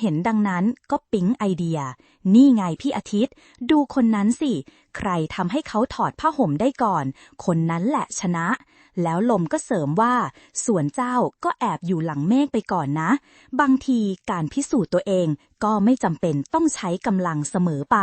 เห็นดังนั้นก็ปิ๊งไอเดีย นี่ไงพี่อาทิตย์ ดูคนนั้นสิ ใครทำให้เขาถอดผ้าห่มได้ก่อน คนนั้นแหละชนะ แล้วลมก็เสริมว่า ส่วนเจ้าก็แอบอยู่หลังเมฆไปก่อนนะ บางทีการพิสูจน์ตัวเองก็ไม่จำเป็นต้องใช้กำลังเสมอไป